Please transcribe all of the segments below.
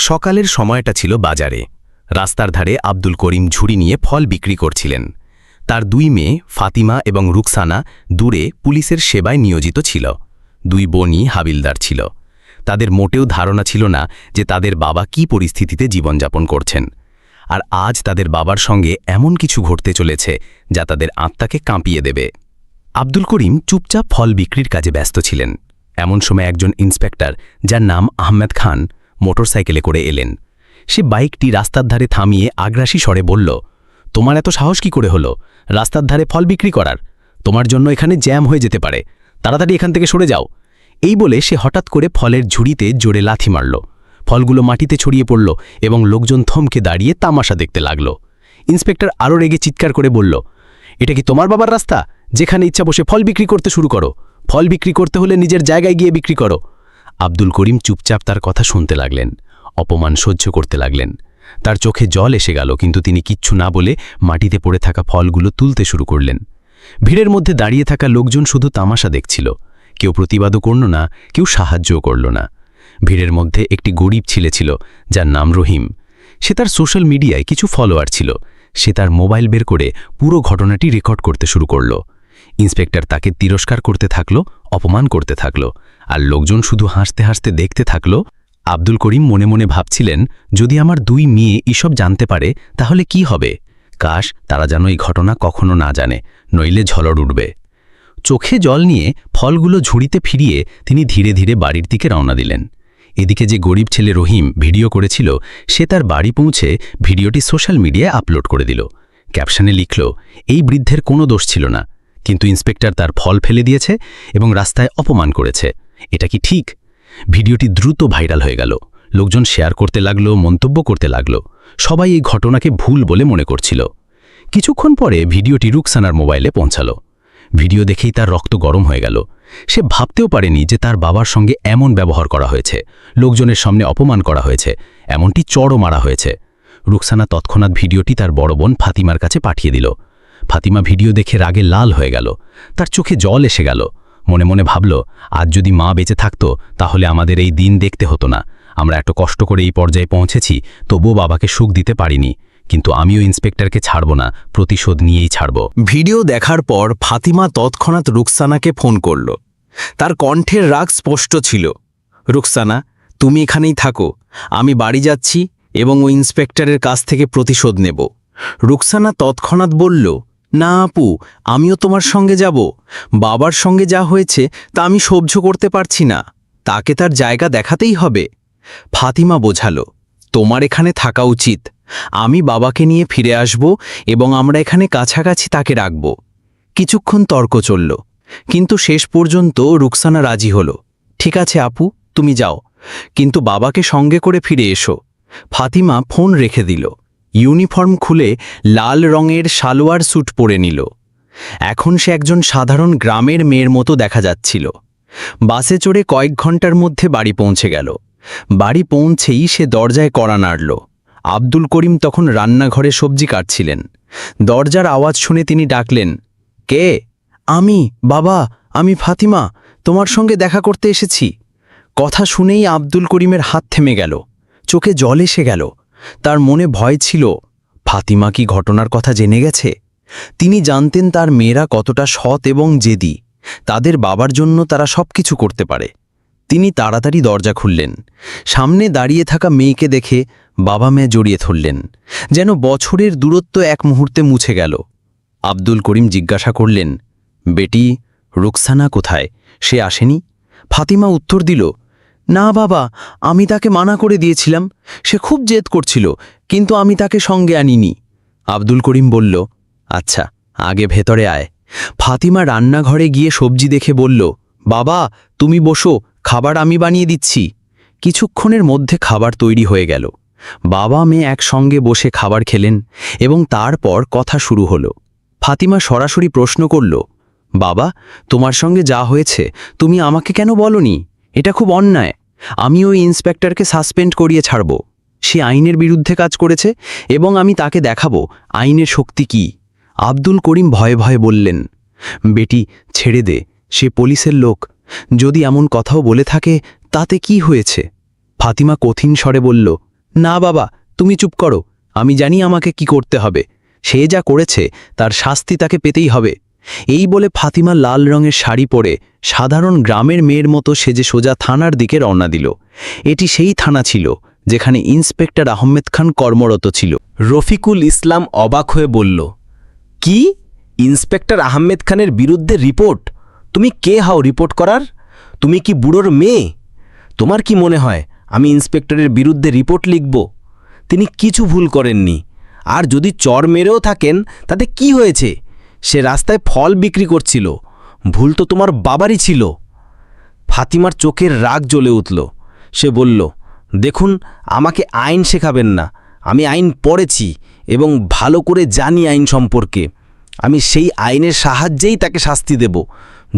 সকালের সময়টা ছিল বাজারে। রাস্তার ধারে আব্দুল করিম ঝুড়ি নিয়ে ফল বিক্রি করছিলেন। তার দুই মেয়ে, ফাতিমা এবং রুকসানা, দূরে পুলিশের সেবায় নিয়োজিত ছিল। দুই বোনই হাবিলদার ছিল। তাদের মোটেও ধারণা ছিল না যে তাদের বাবা কি পরিস্থিতিতে জীবনযাপন করছেন। আর আজ তাদের বাবার সঙ্গে এমন কিছু ঘটতে চলেছে যা তাদের আত্মাকে কাঁপিয়ে দেবে। আব্দুল করিম চুপচাপ ফল বিক্রির কাজে ব্যস্ত ছিলেন। এমন সময় একজন ইন্সপেক্টর, যার নাম আহমেদ খান মোটরসাইকেলে করে এলেন। সে বাইকটি রাস্তার ধারে থামিয়ে আগ্রাসী স্বরে বলল, তোমার এত সাহস কি করে হলো? রাস্তার ধারে ফল বিক্রি করার। তোমার জন্য এখানে জ্যাম হয়ে যেতে পারে। তাড়াতাড়ি এখান থেকে সরে যাও। এই বলে সে হঠাৎ করে ফলের ঝুড়িতে জোরে লাথি মারল। ফলগুলো মাটিতে ছড়িয়ে পড়ল এবং লোকজন থমকে দাঁড়িয়ে তামাশা দেখতে লাগল। ইন্সপেক্টর আরও রেগে চিৎকার করে বলল, এটা কি তোমার বাবার রাস্তা? যেখানে ইচ্ছা বসে ফল বিক্রি করতে শুরু করো। ফল বিক্রি করতে হলে নিজের জায়গায় গিয়ে বিক্রি করো। আব্দুল করিম চুপচাপ তার কথা শুনতে লাগলেন, অপমান সহ্য করতে লাগলেন। তার চোখে জল এসে গেল, কিন্তু তিনি কিচ্ছু না বলে মাটিতে পড়ে থাকা ফলগুলো তুলতে শুরু করলেন। ভিড়ের মধ্যে দাঁড়িয়ে থাকা লোকজন শুধু তামাশা দেখছিল। কেউ প্রতিবাদও করল না, কেউ সাহায্যও করল না। ভিড়ের মধ্যে একটি গরিব ছেলে ছিল, যার নাম রহিম। সে তার সোশ্যাল মিডিয়ায় কিছু ফলোয়ার ছিল। সে তার মোবাইল বের করে পুরো ঘটনাটি রেকর্ড করতে শুরু করল। ইন্সপেক্টর তাকে তিরস্কার করতে থাকল, অপমান করতে থাকল। আর লোকজন শুধু হাসতে হাসতে দেখতে থাকল, আব্দুল করিম মনে মনে ভাবছিলেন, যদি আমার দুই মেয়ে এসব জানতে পারে, তাহলে কি হবে? কাশ, তারা যেন এই ঘটনা কখনো না জানে, নইলে ঝলড় উঠবে। চোখে জল নিয়ে ফলগুলো ঝুড়িতে ফিরিয়ে তিনি ধীরে ধীরে বাড়ির দিকে রওনা দিলেন। এদিকে যে গরিব ছেলে রহিম ভিডিও করেছিল, সে তার বাড়ি পৌঁছে ভিডিওটি সোশ্যাল মিডিয়ায় আপলোড করে দিল। ক্যাপশনে লিখল, এই বৃদ্ধের কোনো দোষ ছিল না, কিন্তু ইন্সপেক্টর তার ফল ফেলে দিয়েছে এবং রাস্তায় অপমান করেছে। এটা কি ঠিক? ভিডিওটি দ্রুত ভাইরাল হয়ে গেল। লোকজন শেয়ার করতে লাগল, মন্তব্য করতে লাগল। সবাই এই ঘটনাকে ভুল বলে মনে করছিল। কিছুক্ষণ পরে ভিডিওটি রুকসানার মোবাইলে পৌঁছালো। ভিডিও দেখেই তার রক্ত গরম হয়ে গেল। সে ভাবতেও পারেনি যে তার বাবার সঙ্গে এমন ব্যবহার করা হয়েছে। লোকজনের সামনে অপমান করা হয়েছে। এমনটি চড়ও মারা হয়েছে। রুকসানা তৎক্ষণাৎ ভিডিওটি তার বড় বোন ফাতিমার কাছে পাঠিয়ে দিল। ফাতিমা ভিডিও দেখে রাগে লাল হয়ে গেল। তার চোখে জল এসে গেল। মনে মনে ভাবল, আজ যদি মা বেঁচে থাকত, তাহলে আমাদের এই দিন দেখতে হতো না। আমরা এত কষ্ট করে এই পর্যায়ে পৌঁছেছি, তবুও বাবাকে সুখ দিতে পারিনি। কিন্তু আমিও ইন্সপেক্টরকে ছাড়ব না, প্রতিশোধ নিয়েই ছাড়ব। ভিডিও দেখার পর ফাতিমা তৎক্ষণাৎ রুকসানাকে ফোন করল। তার কণ্ঠের রাগ স্পষ্ট ছিল। রুকসানা, তুমি এখানেই থাকো। আমি বাড়ি যাচ্ছি এবং ওই ইন্সপেক্টরের কাছ থেকে প্রতিশোধ নেব। রুকসানা তৎক্ষণাৎ বলল না আপু, আমিও তোমার সঙ্গে যাব। বাবার সঙ্গে যা হয়েছে তা আমি সহ্য করতে পারছি না। তাকে তার জায়গা দেখাতেই হবে। ফাতিমা বোঝালো, তোমার এখানে থাকা উচিত। আমি বাবাকে নিয়ে ফিরে আসব এবং আমরা এখানে কাছাকাছি তাকে রাখব। কিছুক্ষণ তর্ক চলল, কিন্তু শেষ পর্যন্ত রুকসানা রাজি হল। ঠিক আছে আপু, তুমি যাও। কিন্তু বাবাকে সঙ্গে করে ফিরে এসো। ফাতিমা ফোন রেখে দিল। ইউনিফর্ম খুলে লাল রঙের সালোয়ার স্যুট পরে নিল। এখন সে একজন সাধারণ গ্রামের মেয়ের মতো দেখা যাচ্ছিল। বাসে চড়ে কয়েক ঘণ্টার মধ্যে বাড়ি পৌঁছে গেল। বাড়ি পৌঁছেই সে দরজায় কড়া নাড়ল। আব্দুল করিম তখন রান্নাঘরে সবজি কাটছিলেন। দরজার আওয়াজ শুনে তিনি ডাকলেন, কে? আমি? বাবা? আমি ফাতিমা? তোমার সঙ্গে দেখা করতে এসেছি? কথা শুনেই আব্দুল করিমের হাত থেমে গেল। চোখে জল এসে গেল। তার মনে ভয় ছিল, ফাতিমা কি ঘটনার কথা জেনে গেছে? তিনি জানতেন তার মেয়েরা কতটা সৎ এবং জেদি, তাদের বাবার জন্য তারা সব কিছু করতে পারে। তিনি তাড়াতাড়ি দরজা খুললেন। সামনে দাঁড়িয়ে থাকা মেয়েকে দেখে বাবা মেয়ে জড়িয়ে ধরলেন, যেন বছরের দূরত্ব এক মুহূর্তে মুছে গেল। আব্দুল করিম জিজ্ঞাসা করলেন, বেটি, রুকসানা কোথায়? সে আসেনি? ফাতিমা উত্তর দিল না বাবা, আমি তাকে মানা করে দিয়েছিলাম। সে খুব জেদ করছিল, কিন্তু আমি তাকে সঙ্গে আনিনি। আব্দুল করিম বলল আচ্ছা আগে ভেতরে আয়। ফাতিমা রান্নাঘরে গিয়ে সবজি দেখে বলল, বাবা, তুমি বসো, খাবার আমি বানিয়ে দিচ্ছি। কিছুক্ষণের মধ্যে খাবার তৈরি হয়ে গেল। বাবা, মেয়ে একসঙ্গে বসে খাবার খেলেন এবং তারপর কথা শুরু হলো। ফাতিমা সরাসরি প্রশ্ন করল, বাবা, তোমার সঙ্গে যা হয়েছে, তুমি আমাকে কেন বলনি? এটা খুব অন্যায়। আমি ওই ইন্সপেক্টরকে সাসপেন্ড করিয়ে ছাড়ব। সে আইনের বিরুদ্ধে কাজ করেছে এবং আমি তাকে দেখাবো আইনের শক্তি কি। আব্দুল করিম ভয়ে ভয়ে বললেন, বেটি, ছেড়ে দে, সে পুলিশের লোক। যদি এমন কথাও বলে থাকে, তাতে কি হয়েছে? ফাতিমা কঠিন স্বরে বলল, না বাবা, তুমি চুপ করো। আমি জানি আমাকে কি করতে হবে। সে যা করেছে, তার শাস্তি তাকে পেতেই হবে। এই বলে ফাতিমা লাল রঙের শাড়ি পরে সাধারণ গ্রামের মেয়ের মতো সেজে সোজা থানার দিকে রওনা দিল। এটি সেই থানা ছিল যেখানে ইন্সপেক্টর আহমেদ খান কর্মরত ছিল। রফিকুল ইসলাম অবাক হয়ে বলল, কি? ইন্সপেক্টর আহমেদ খানের বিরুদ্ধে রিপোর্ট? তুমি কে হাও রিপোর্ট করার? তুমি কি বুড়োর মেয়ে? তোমার কি মনে হয় আমি ইন্সপেক্টরের বিরুদ্ধে রিপোর্ট লিখব? তিনি কিছু ভুল করেননি। আর যদি চর মেরেও থাকেন, তাতে কি হয়েছে? সে রাস্তায় ফল বিক্রি করছিল। ভুল তো তোমার বাবারই ছিল। ফাতিমার চোখের রাগ জ্বলে উঠল। সে বলল, দেখুন, আমাকে আইন শেখাবেন না। আমি আইন পড়েছি এবং ভালো করে জানি আইন সম্পর্কে। আমি সেই আইনের সাহায্যেই তাকে শাস্তি দেব।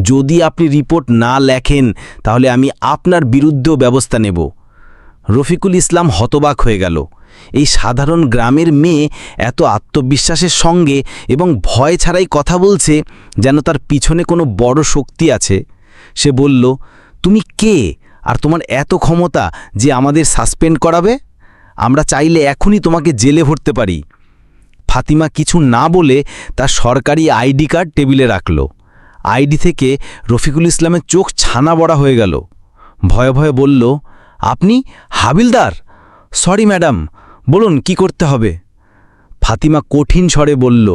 যদি আপনি রিপোর্ট না লেখেন, তাহলে আমি আপনার বিরুদ্ধেও ব্যবস্থা নেব। রফিকুল ইসলাম হতবাক হয়ে গেল। এই সাধারণ গ্রামের মেয়ে এত আত্মবিশ্বাসের সঙ্গে এবং ভয় ছাড়াই কথা বলছে যেন তার পিছনে কোনো বড় শক্তি আছে। সে বলল, তুমি কে? আর তোমার এত ক্ষমতা যে আমাদের সাসপেন্ড করাবে? আমরা চাইলে এখনই তোমাকে জেলে ভরতে পারি। ফাতিমা কিছু না বলে তার সরকারি আইডি কার্ড টেবিলে রাখল। আইডি থেকে রফিকুল ইসলামের চোখ ছানা বড়া হয়ে গেল। ভয়ে ভয়ে বলল, আপনি হাবিলদার? সরি ম্যাডাম বলুন, কি করতে হবে? ফাতিমা কঠিন স্বরে বলল,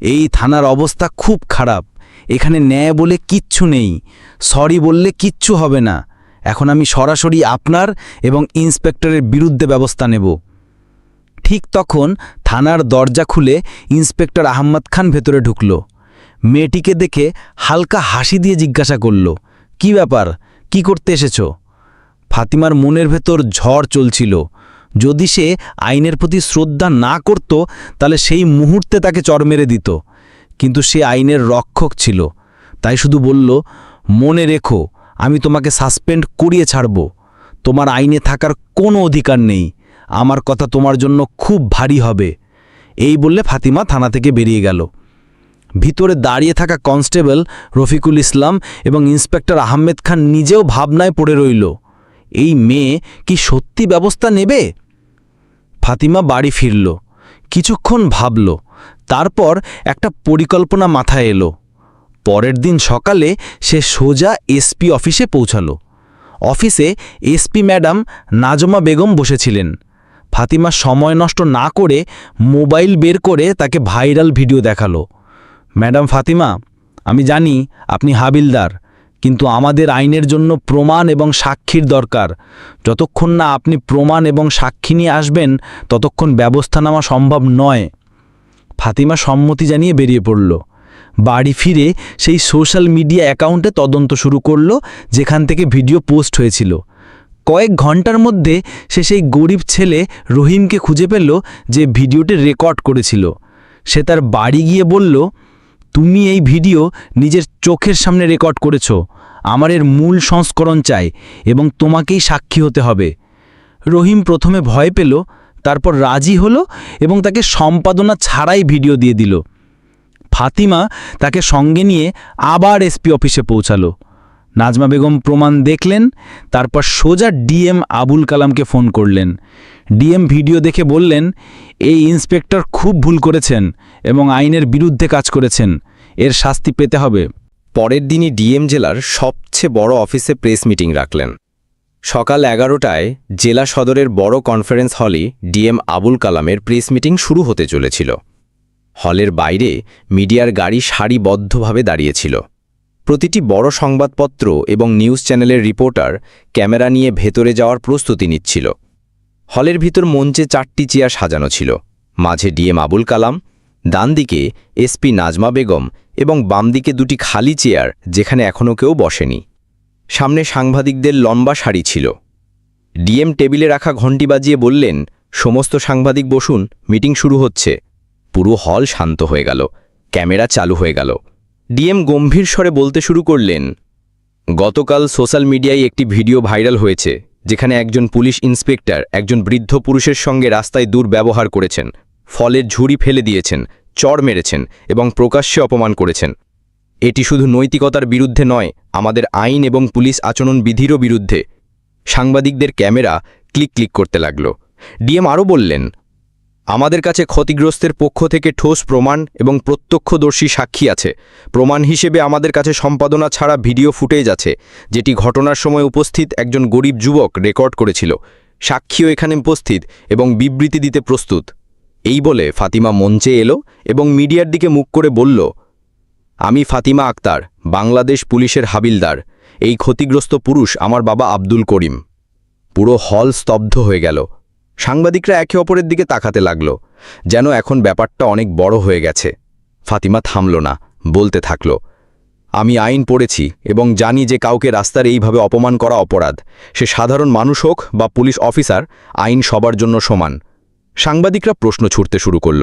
এই থানার অবস্থা খুব খারাপ। এখানে ন্যায় বলে কিচ্ছু নেই। সরি বললে কিচ্ছু হবে না। এখন আমি সরাসরি আপনার এবং ইন্সপেক্টরের বিরুদ্ধে ব্যবস্থা নেব। ঠিক তখন থানার দরজা খুলে ইন্সপেক্টর আহম্মদ খান ভেতরে ঢুকল। মেয়েটিকে দেখে হালকা হাসি দিয়ে জিজ্ঞাসা করল, কি ব্যাপার? কি করতে এসেছ? ফাতিমার মনের ভেতর ঝড় চলছিল। যদি সে আইনের প্রতি শ্রদ্ধা না করত, তাহলে সেই মুহূর্তে তাকে চর মেরে দিত। কিন্তু সে আইনের রক্ষক ছিল। তাই শুধু বলল, মনে রেখো, আমি তোমাকে সাসপেন্ড করিয়ে ছাড়ব। তোমার আইনে থাকার কোনো অধিকার নেই। আমার কথা তোমার জন্য খুব ভারী হবে। এই বললে ফাতিমা থানা থেকে বেরিয়ে গেল। ভিতরে দাঁড়িয়ে থাকা কনস্টেবল রফিকুল ইসলাম এবং ইন্সপেক্টর আহমেদ খান নিজেও ভাবনায় পড়ে রইল। এই মেয়ে কি সত্যি ব্যবস্থা নেবে? ফাতিমা বাড়ি ফিরল। কিছুক্ষণ ভাবল, তারপর একটা পরিকল্পনা মাথায় এলো। পরের দিন সকালে সে সোজা এসপি অফিসে পৌঁছালো। অফিসে এসপি ম্যাডাম নাজমা বেগম বসেছিলেন। ফাতিমা সময় নষ্ট না করে মোবাইল বের করে তাকে ভাইরাল ভিডিও দেখাল। ম্যাডাম ফাতিমা, আমি জানি আপনি হাবিলদার কিন্তু আমাদের আইনের জন্য প্রমাণ এবং সাক্ষীর দরকার। যতক্ষণ না আপনি প্রমাণ এবং সাক্ষী নিয়ে আসবেন, ততক্ষণ ব্যবস্থা নেওয়া সম্ভব নয়। ফাতিমা সম্মতি জানিয়ে বেরিয়ে পড়ল। বাড়ি ফিরে সেই সোশ্যাল মিডিয়া অ্যাকাউন্টে তদন্ত শুরু করল, যেখান থেকে ভিডিও পোস্ট হয়েছিল। কয়েক ঘণ্টার মধ্যে সে সেই গরিব ছেলে রহিমকে খুঁজে পেল, যে ভিডিওটি রেকর্ড করেছিল। সে তার বাড়ি গিয়ে বলল তুমি এই ভিডিও নিজের চোখের সামনে রেকর্ড করেছ। আমার এর মূল সংস্করণ চাই এবং তোমাকেই সাক্ষী হতে হবে। রহিম প্রথমে ভয় পেল, তারপর রাজি হলো এবং তাকে সম্পাদনা ছাড়াই ভিডিও দিয়ে দিল। ফাতিমা তাকে সঙ্গে নিয়ে আবার এসপি অফিসে পৌঁছালো। নাজমা বেগম প্রমাণ দেখলেন, তারপর সোজা ডিএম আবুল কালামকে ফোন করলেন। ডিএম ভিডিও দেখে বললেন, এই ইন্সপেক্টর খুব ভুল করেছেন এবং আইনের বিরুদ্ধে কাজ করেছেন। এর শাস্তি পেতে হবে। পরের দিনই ডিএম জেলার সবচেয়ে বড় অফিসে প্রেস মিটিং রাখলেন। সকাল এগারোটায় জেলা সদরের বড় কনফারেন্স হলে ডিএম আবুল কালামের প্রেস মিটিং শুরু হতে চলেছিল। হলের বাইরে মিডিয়ার গাড়ি সারিবদ্ধভাবে দাঁড়িয়েছিল। প্রতিটি বড় সংবাদপত্র এবং নিউজ চ্যানেলের রিপোর্টার ক্যামেরা নিয়ে ভেতরে যাওয়ার প্রস্তুতি নিচ্ছিল। হলের ভিতর মঞ্চে চারটি চেয়ার সাজানো ছিল। মাঝে ডিএম আবুল কালাম ডান দিকে এসপি নাজমা বেগম এবং বাম দিকে দুটি খালি চেয়ার যেখানে এখনও কেউ বসেনি। সামনে সাংবাদিকদের লম্বা সারি ছিল। ডিএম টেবিলে রাখা ঘণ্টি বাজিয়ে বললেন, সমস্ত সাংবাদিক বসুন, মিটিং শুরু হচ্ছে। পুরো হল শান্ত হয়ে গেল, ক্যামেরা চালু হয়ে গেল। ডিএম গম্ভীর স্বরে বলতে শুরু করলেন, গতকাল সোশ্যাল মিডিয়ায় একটি ভিডিও ভাইরাল হয়েছে, যেখানে একজন পুলিশ ইন্সপেক্টর একজন বৃদ্ধ পুরুষের সঙ্গে রাস্তায় দুর্ব্যবহার করেছেন। ফলের ঝুড়ি ফেলে দিয়েছেন, চড় মেরেছেন এবং প্রকাশ্যে অপমান করেছেন। এটি শুধু নৈতিকতার বিরুদ্ধে নয়, আমাদের আইন এবং পুলিশ আচরণ বিধিরও বিরুদ্ধে। সাংবাদিকদের ক্যামেরা ক্লিক ক্লিক করতে লাগল। ডিএম আরও বললেন, আমাদের কাছে ক্ষতিগ্রস্তের পক্ষ থেকে ঠোস প্রমাণ এবং প্রত্যক্ষদর্শী সাক্ষী আছে। প্রমাণ হিসেবে আমাদের কাছে সম্পাদনা ছাড়া ভিডিও ফুটেজ আছে, যেটি ঘটনার সময় উপস্থিত একজন গরিব যুবক রেকর্ড করেছিল। সাক্ষীও এখানে উপস্থিত এবং বিবৃতি দিতে প্রস্তুত। এই বলে ফাতিমা মঞ্চে এলো এবং মিডিয়ার দিকে মুখ করে বলল, আমি ফাতিমা আক্তার, বাংলাদেশ পুলিশের হাবিলদার। এই ক্ষতিগ্রস্ত পুরুষ আমার বাবা আব্দুল করিম। পুরো হল স্তব্ধ হয়ে গেল। সাংবাদিকরা একে অপরের দিকে তাকাতে লাগল, যেন এখন ব্যাপারটা অনেক বড় হয়ে গেছে। ফাতিমা থামল না, বলতে থাকল, আমি আইন পড়েছি এবং জানি যে কাউকে রাস্তার এইভাবে অপমান করা অপরাধ। সে সাধারণ মানুষ হোক বা পুলিশ অফিসার, আইন সবার জন্য সমান। সাংবাদিকরা প্রশ্ন ছুটতে শুরু করল,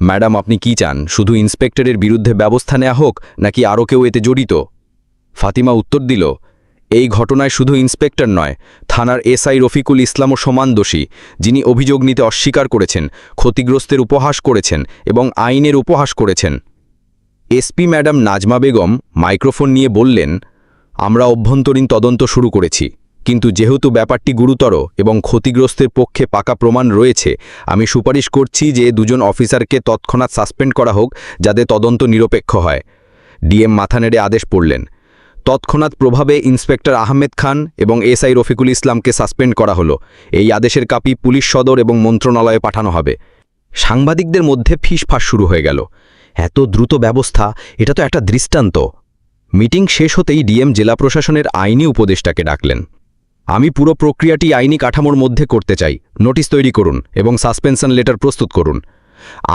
ম্যাডাম, আপনি কি চান? শুধু ইন্সপেক্টরের বিরুদ্ধে ব্যবস্থা নেওয়া হোক, নাকি আরও কেউ এতে জড়িত? ফাতিমা উত্তর দিল, এই ঘটনায় শুধু ইন্সপেক্টর নয়, থানার এসআই রফিকুল ইসলামও সমান দোষী, যিনি অভিযোগ নিতে অস্বীকার করেছেন, ক্ষতিগ্রস্তের উপহাস করেছেন এবং আইনের উপহাস করেছেন। SP madam Nazma Begum microphone নিয়ে বললেন, আমরা অভ্যন্তরীণ তদন্ত শুরু করেছি। কিন্তু যেহেতু ব্যাপারটি গুরুতর এবং ক্ষতিগ্রস্তের পক্ষে পাকা প্রমাণ রয়েছে, আমি সুপারিশ করছি যে দুজন অফিসারকে তৎক্ষণাৎ সাসপেন্ড করা হোক যাতে তদন্ত নিরপেক্ষ হয়। ডিএম মাথা নেড়ে আদেশ পড়লেন। তৎক্ষণাৎ প্রভাবে ইন্সপেক্টর আহমেদ খান এবং এসআই রফিকুল ইসলামকে সাসপেন্ড করা হলো। এই আদেশের কাপি পুলিশ সদর এবং মন্ত্রণালয়ে পাঠানো হবে। সাংবাদিকদের মধ্যে ফিসফাস শুরু হয়ে গেল। এত দ্রুত ব্যবস্থা, এটা তো একটা দৃষ্টান্ত। মিটিং শেষ হতেই ডিএম জেলা প্রশাসনের আইনি উপদেষ্টাকে ডাকলেন। আমি পুরো প্রক্রিয়াটি আইনি কাঠামোর মধ্যে করতে চাই। নোটিশ তৈরি করুন এবং সাসপেনশন লেটার প্রস্তুত করুন।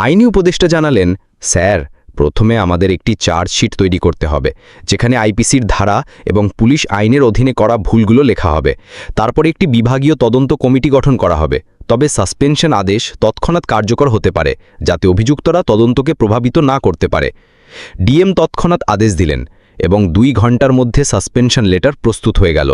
আইনি উপদেষ্টা জানালেন, স্যার, প্রথমে আমাদের একটি চার্জশিট তৈরি করতে হবে, যেখানে আইপিসির ধারা এবং পুলিশ আইনের অধীনে করা ভুলগুলো লেখা হবে। তারপর একটি বিভাগীয় তদন্ত কমিটি গঠন করা হবে। তবে সাসপেনশন আদেশ তৎক্ষণাৎ কার্যকর হতে পারে, যাতে অভিযুক্তরা তদন্তকে প্রভাবিত না করতে পারে। ডিএম তৎক্ষণাৎ আদেশ দিলেন এবং দুই ঘণ্টার মধ্যে সাসপেনশন লেটার প্রস্তুত হয়ে গেল।